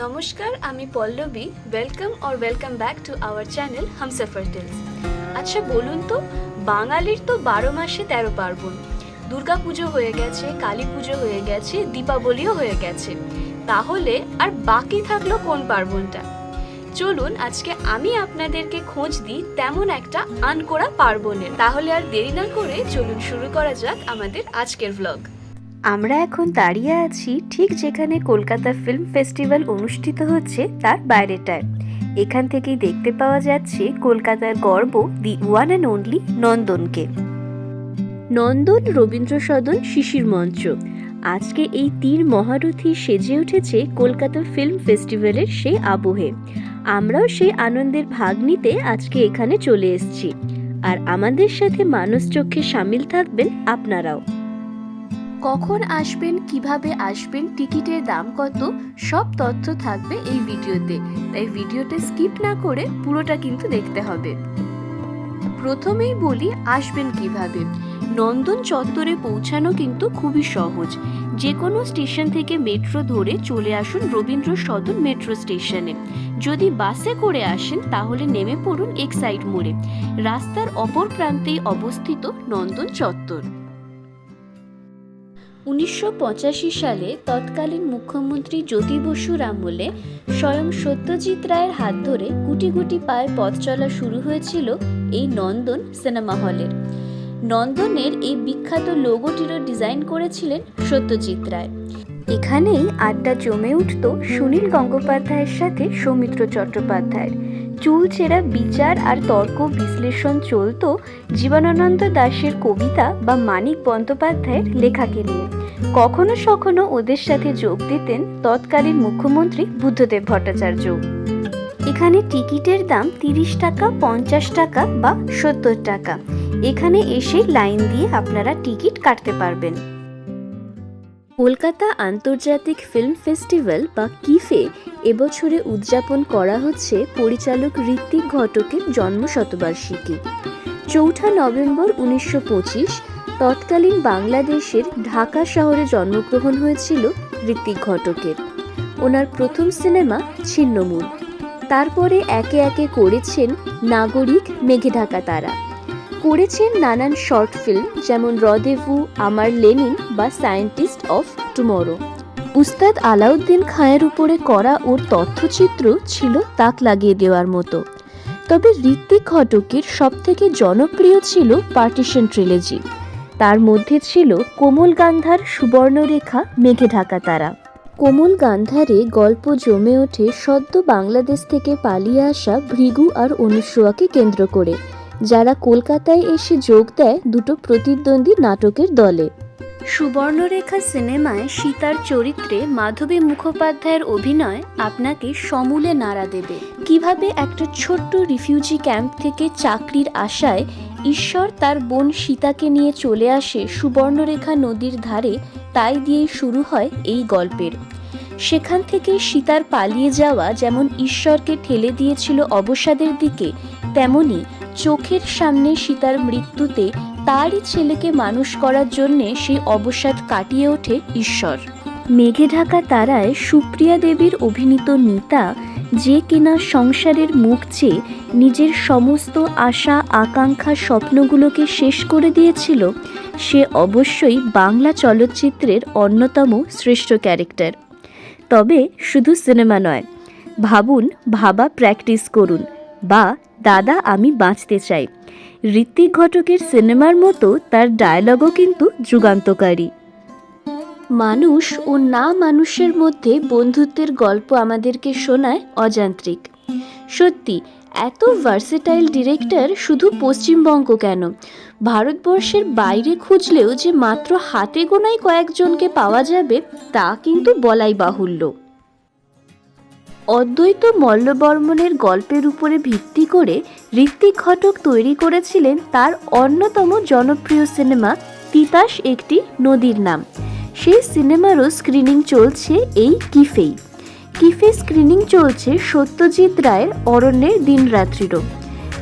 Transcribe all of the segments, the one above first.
নমস্কার, আমি Pallavi. Welcome or welcome back to our channel Humsafar tales আচ্ছা বলুন তো, বাঙালির তো বারো মাসে তেরো পার্বণ। দুর্গা পুজো হয়ে গেছে, কালী পুজো হয়ে গেছে, দীপাবলিও হয়ে গেছে। তাহলে আর বাকি থাকল কোন পার্বণটা? চলুন, আজকে আমি আপনাদেরকে খোঁজ দিই তেমন একটা আনকোড়া পার্বণের। তাহলে আর দেরি না করে চলুন শুরু করা যাক আমাদের আজকের ভ্লগ আমরা এখন দাঁড়িয়ে আছি ঠিক যেখানে কলকাতা ফিল্ম ফেস্টিভ্যাল অনুষ্ঠিত হচ্ছে তার বাইরেটায়। এখান থেকেই দেখতে পাওয়া যাচ্ছে কলকাতার গর্ব দি ওয়ান অ্যান্ড অনলি নন্দনকে। নন্দন রবীন্দ্র সদন শিশির মঞ্চ। আজকে এই তীর মহারথী সেজে উঠেছে কলকাতা ফিল্ম ফেস্টিভ্যালের সেই আবহে। আমরাও সেই আনন্দের ভাগ নিতে আজকে এখানে চলে এসেছি। আর আমাদের সাথে মানুষ চক্ষে সামিল থাকবেন আপনারাও। কখন আসবেন, কীভাবে আসবেন, টিকিটের দাম কত, সব তথ্য থাকবে এই ভিডিওতে। তাই ভিডিওটা স্কিপ না করে পুরোটা কিন্তু দেখতে হবে। প্রথমেই বলি, আসবেন কীভাবে? নন্দন চত্বরে পৌঁছানো কিন্তু খুবই সহজ। যে কোনো স্টেশন থেকে মেট্রো ধরে চলে আসুন রবীন্দ্র সদন মেট্রো স্টেশনে। যদি বাসে করে আসেন, তাহলে নেমে পড়ুন এক্সাইড মোড়ে। রাস্তার অপর প্রান্তেই অবস্থিত নন্দন চত্বর। উনিশশো পঁচাশি সালে তৎকালীন মুখ্যমন্ত্রী জ্যোতি বসুর আমলে স্বয়ং সত্যজিৎ রায়ের হাত ধরে গুটি গুটি পায়ে পথ চলা শুরু হয়েছিল এই নন্দন সিনেমা হলের। নন্দনের এই বিখ্যাত লোগোটিরও ডিজাইন করেছিলেন সত্যজিৎ রায়। এখানেই আড্ডা জমে উঠত সুনীল গঙ্গোপাধ্যায়ের সাথে সৌমিত্র চট্টোপাধ্যায়ের। চুলচেরা বিচার আর তর্ক বিশ্লেষণ চলত জীবনানন্দ দাশের কবিতা বা মানিক বন্দ্যোপাধ্যায়ের লেখাকে নিয়ে। কখনো সখনো ওদের সাথে যোগ দিতেন তৎকালীন মুখ্যমন্ত্রী বুদ্ধদেব ভট্টাচার্য। এখানে টিকিটের দাম তিরিশ টাকা, পঞ্চাশ টাকা বা সত্তর টাকা। এখানে এসে লাইন দিয়ে আপনারা টিকিট কাটতে পারবেন। কলকাতা আন্তর্জাতিক ফিল্ম ফেস্টিভ্যাল বা কিফে এবছরে উদযাপন করা হচ্ছে পরিচালক ঋত্বিক ঘটকের জন্ম শতবার্ষিকী চৌঠা নভেম্বর উনিশশো পঁচিশ, তৎকালীন বাংলাদেশের ঢাকা শহরে জন্মগ্রহণ হয়েছিল ঋত্বিক ঘটকের। ওনার প্রথম সিনেমা ছিন্নমূল। তারপরে একে একে করেছেন নাগরিক মেঘে ঢাকা তারা। করেছেন নানান শর্ট ফিল্ম, যেমন রদেভু, আমার লেনিন বা সায়েন্টিস্ট অফ টুমরো। উস্তাদ আলাউদ্দিন খাঁয়ের উপরে করা ওর তথ্যচিত্র ছিল তাক লাগিয়ে দেওয়ার মতো। তবে ঋত্বিক ঘটকের সবথেকে জনপ্রিয় ছিল পার্টিশন ট্রিলেজি। তার মধ্যে ছিল কোমল গান্ধার সুবর্ণরেখা, মেঘে ঢাকা তারা। কোমল গান্ধারে গল্প জমে ওঠে সদ্য বাংলাদেশ থেকে পালিয়ে আসা ভৃগু আর অনুসুয়াকে কেন্দ্র করে। যারা কলকাতায় এসে যোগ দেয় দুটো প্রতিদ্বন্দ্বী নাটকের দলে। সুবর্ণরেখা সিনেমায় সীতার চরিত্রে মাধবী মুখোপাধ্যায়ের অভিনয় আপনাকে সমূলে নাড়া দেবে। কীভাবে একটা ছোট্ট রিফিউজি ক্যাম্প থেকে চাকরির আশায় ঈশ্বর তার বোন সীতাকে নিয়ে চলে আসে সুবর্ণরেখা নদীর ধারে, তাই দিয়েই শুরু হয় এই গল্পের। সেখান থেকে সীতার পালিয়ে যাওয়া যেমন ঈশ্বরকে ঠেলে দিয়েছিল অবসাদের দিকে, তেমনি চোখের সামনে সীতার মৃত্যুতে তারই ছেলেকে মানুষ করার জন্যে সেই অবসাদ কাটিয়ে ওঠে ঈশ্বর। মেঘে ঢাকা তারায় সুপ্রিয়া দেবীর অভিনীত নিতা যে কিনা সংসারের মুখ চেয়ে নিজের সমস্ত আশা, আকাঙ্ক্ষা, স্বপ্নগুলোকে শেষ করে দিয়েছিল, সে অবশ্যই বাংলা চলচ্চিত্রের অন্যতম শ্রেষ্ঠ ক্যারেক্টার। তবে শুধু সিনেমা নয়, ভাবুন, ভাবা প্র্যাকটিস করুন বা দাদা, আমি বাঁচতে চাই। ঋত্বিক ঘটকের সিনেমার মতো তার ডায়লগও কিন্তু যুগান্তকারী। মানুষ ও না মানুষের মধ্যে বন্ধুত্বের গল্প আমাদেরকে শোনায় অযান্ত্রিক। সত্যি, এত ভার্সেটাইল ডিরেক্টর শুধু পশ্চিমবঙ্গ কেন? ভারতবর্ষের বাইরে খুঁজলেও যে মাত্র হাতে গোনাই কয়েকজনকে পাওয়া যাবে, তা কিন্তু বলাই বাহুল্য। অদ্বৈত মল্লবর্মনের গল্পের উপরে ভিত্তি করে ঋত্বিক ঘটক তৈরি করেছিলেন তার অন্যতম জনপ্রিয় সিনেমা তিতাস একটি নদীর নাম। সেই সিনেমারও স্ক্রিনিং চলছে এই কিফেই। কিফে স্ক্রিনিং চলছে সত্যজিৎ রায়ের অরণ্যের দিনরাত্রিরও।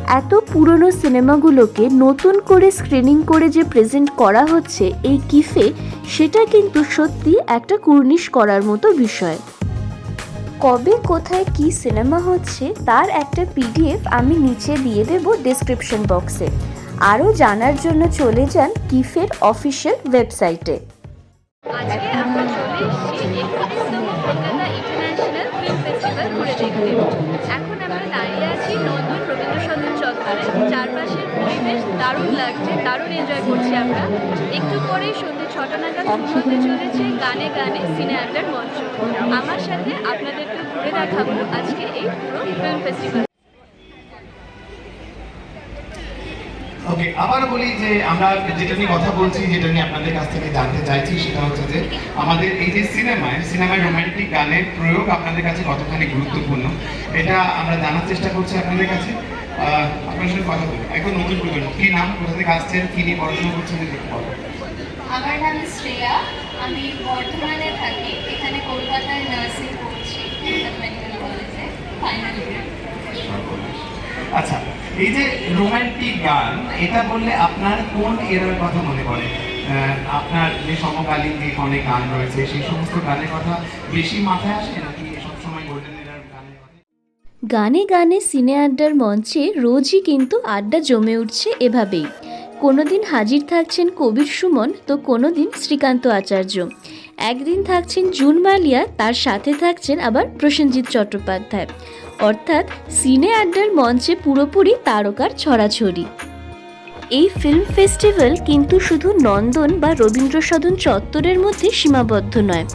এত পুরনো সিনেমাগুলোকে নতুন করে স্ক্রিনিং করে যে প্রেজেন্ট করা হচ্ছে এই কিফে, সেটা কিন্তু সত্যি একটা কুর্নিশ করার মতো বিষয়। কবে, কোথায় কি সিনেমা হচ্ছে তার একটা পিডিএফ আমি নিচে দিয়ে দেব ডেসক্রিপশন বক্সে আরও জানার জন্য চলে যান কিফের অফিসিয়াল ওয়েবসাইটে এখন আমরা দাঁড়িয়ে আছি নন্দন রবীন্দ্র সদন চত্বরে। চারপাশের পরিবেশ দারুণ লাগছে, দারুণ এনজয় করছি আমরা। একটু পরেই সন্ধ্যে ছটা নাগাদ শুরু হতে চলেছে গানে গানে সিনে আড্ডার মঞ্চ। আমার সাথে আপনাদেরকে ঘুরে দেখাবো আজকে এই পুরো ফিল্ম ফেস্টিভ্যাল ওকে আবার বলি যে আমরা যেটা নিয়ে কথা বলছি, যেটা নিয়ে আপনাদের কাছ থেকে জানতে চাইছি, সেটা হচ্ছে যে আমাদের এই যে সিনেমায় সিনেমায় রোমান্টিক গানের প্রয়োগ আপনাদের কাছে কতখানি গুরুত্বপূর্ণ, এটা আমরা জানার চেষ্টা করছি আপনাদের কাছে। আপনার সঙ্গে কথা বলি। এখন নতুন প্রজন্ম কি নাম কোথা থেকে আসছেন কি নিয়ে পড়াশোনা করছেন যদি একটু আমার নাম শ্রেয়া আমি বর্ধমানে থাকি এখানে কলকাতায় নার্সিং করছি মেডিকেল কলেজে ফাইনাল ইয়ার আচ্ছা এই যে রোমান্টিক গান এটা বললে আপনার কোন এরার কথা মনে পড়ে? আপনার যে সমকালীন যে অনেক গান রয়েছে সেই সমস্ত গানের কথা বেশি মাথায় আসে নাকি গানে গানে সিনে আড্ডার মঞ্চে রোজই কিন্তু আড্ডা জমে উঠছে এভাবেই। কোনোদিন হাজির থাকছেন কবির সুমন, তো কোনোদিন শ্রীকান্ত আচার্য। একদিন থাকছেন জুন মালিয়া, তার সাথে থাকছেন আবার প্রসেনজিৎ চট্টোপাধ্যায়। অর্থাৎ সিনে আড্ডার মঞ্চে পুরোপুরি তারকার ছড়াছড়ি। এই ফিল্ম ফেস্টিভ্যাল কিন্তু শুধু নন্দন বা রবীন্দ্রসদন চত্বরের মধ্যে সীমাবদ্ধ নয়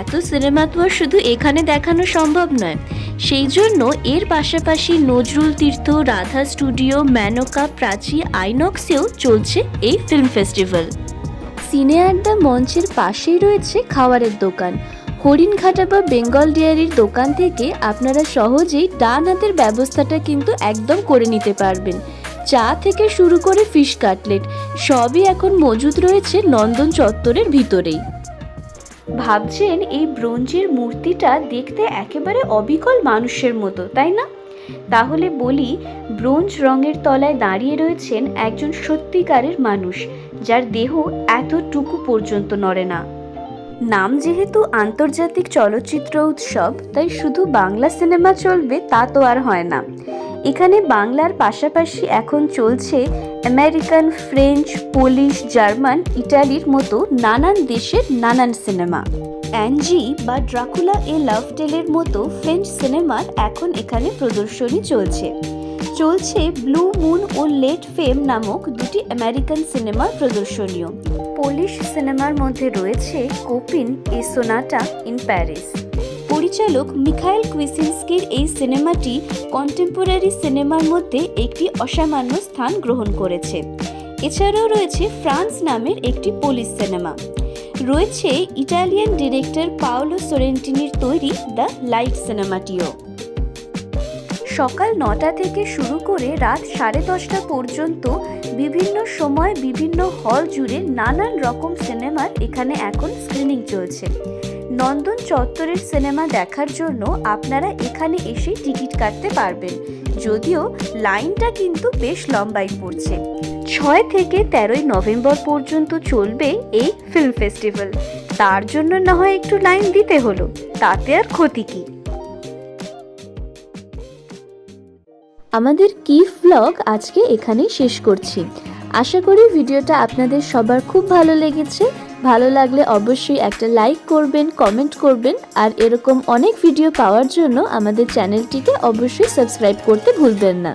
এত সিনেমা তো আর শুধু এখানে দেখানো সম্ভব নয়। সেই জন্য এর পাশাপাশি নজরুল তীর্থ, রাধা স্টুডিও, ম্যানকা, প্রাচী, আইনক্সেও চলছে এই ফিল্ম ফেস্টিভ্যাল সিনে আড্ডা মঞ্চের পাশেই রয়েছে খাবারের দোকান। হরিণঘাটা বা বেঙ্গল ডেয়ারির দোকান থেকে আপনারা সহজেই ডান হাতের ব্যবস্থাটা কিন্তু একদম করে নিতে পারবেন। চা থেকে শুরু করে ফিশ কাটলেট, সবই এখন মজুদ রয়েছে নন্দন চত্বরের ভিতরেই। ভাবছেন এই ব্রোঞ্জের মূর্তিটা দেখতে একেবারে অবিকল মানুষের মতো, তাই না? তাহলে বলি, ব্রোঞ্জ রঙের তলায় দাঁড়িয়ে রয়েছেন একজন সত্যিকারের মানুষ, যার দেহ এতটুকু পর্যন্ত নড়ে না। নাম যেহেতু আন্তর্জাতিক চলচ্চিত্র উৎসব, তাই শুধু বাংলা সিনেমা চলবে তা তো আর হয় না। এখানে বাংলার পাশাপাশি এখন চলছে আমেরিকান, ফ্রেঞ্চ, পোলিশ, জার্মান, ইটালির মতো নানান দেশের নানান সিনেমা। অ্যানজি বা ড্রাকুলা এ লাভ টেলের মতো ফ্রেঞ্চ সিনেমার এখন এখানে প্রদর্শনী চলছে। চলছে ব্লু মুন ও লেট ফেম নামক দুটি আমেরিকান সিনেমার প্রদর্শনীয় পোলিশ সিনেমার মধ্যে রয়েছে Chopin a sonata in Paris. পরিচালক মিখাইল কুইসিনস্কির এই সিনেমাটি কন্টেম্পোরারি সিনেমার মধ্যে একটি অসামান্য স্থান গ্রহণ করেছে। এছাড়াও রয়েছে ফ্রান্স নামের একটি পুলিশ সিনেমা। রয়েছে ইটালিয়ান ডিরেক্টর পাওলো সোরেন্টিনির তৈরি দ্য লাইট সিনেমাটিও। সকাল নটা থেকে শুরু করে রাত সাড়ে দশটা পর্যন্ত বিভিন্ন সময় বিভিন্ন হল জুড়ে নানান রকম সিনেমার এখানে এখন স্ক্রিনিং চলছে। নন্দন চত্বরের সিনেমা দেখার জন্য আপনারা এখানে এসে টিকিট কাটতে পারবেন। যদিও লাইনটা কিন্তু বেশ লম্বাই পড়ছে। ছয় থেকে তেরোই নভেম্বর পর্যন্ত চলবে এই ফিল্ম ফেস্টিভ্যাল তার জন্য না হয় একটু লাইন দিতে হলো। তাতে আর ক্ষতি কী? আমাদের কিফ ব্লগ আজকে এখানেই শেষ করছি। আশা করি ভিডিওটা আপনাদের সবার খুব ভালো লেগেছে। ভালো লাগলে অবশ্যই একটা লাইক করবেন কমেন্ট করবেন, আর এরকম অনেক ভিডিও পাওয়ার জন্য আমাদের চ্যানেলটিকে অবশ্যই সাবস্ক্রাইব করতে ভুলবেন না।